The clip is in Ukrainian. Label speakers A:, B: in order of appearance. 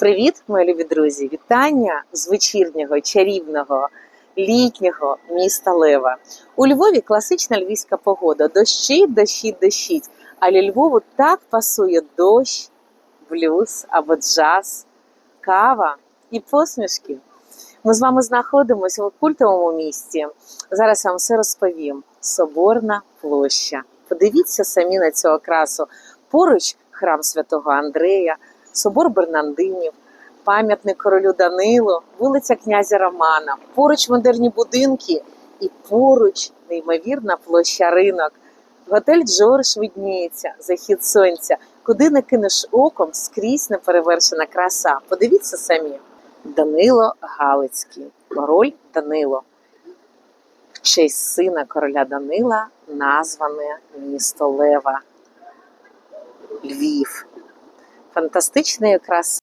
A: Привіт, мої любі друзі! Вітання з вечірнього, чарівного, літнього міста Лева. У Львові класична львівська погода. Дощить, дощить, дощить. Але Львову так пасує дощ, блюз або джаз, кава і посмішки. Ми з вами знаходимося в культовому місті. Зараз я вам все розповім. Соборна площа. Подивіться самі на цю окрасу. Поруч храм святого Андрея, собор Бернандинів, пам'ятник королю Данилу, вулиця князя Романа, поруч модерні будинки і поруч неймовірна площа ринок. Готель Джордж видніється, захід сонця. Куди не кинеш оком, скрізь неперевершена краса. Подивіться самі. Данило Галицький, король Данило. В честь сина короля Данила назване місто Лева. Львів. Фантастичної краси.